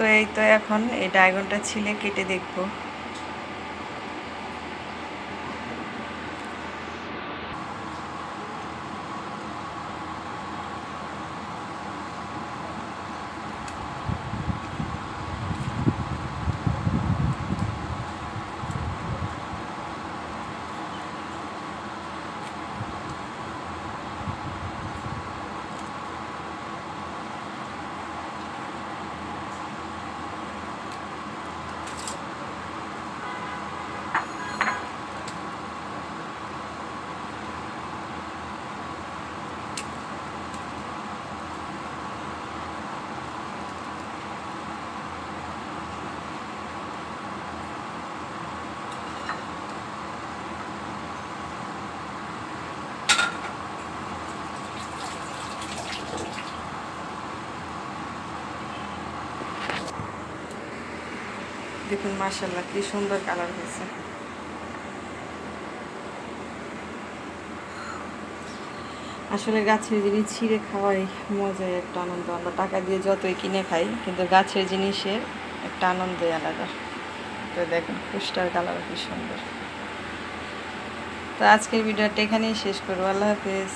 তো এই তো এখন এই ডায়গনটা ছিলে কেটে দেখব। দেখুন মার্শাল্লাহ কি সুন্দর কালার হয়েছে। আসলে গাছের জিনিস ছিঁড়ে খাওয়াই মজায় একটা আনন্দ। আমরা টাকা দিয়ে যতই কিনে খাই, কিন্তু গাছের জিনিসের একটা আনন্দই আলাদা। তো দেখুন কুষ্টার কালার কি সুন্দর। তো আজকের ভিডিওটা এখানেই শেষ করব। আল্লাহ হাফেজ।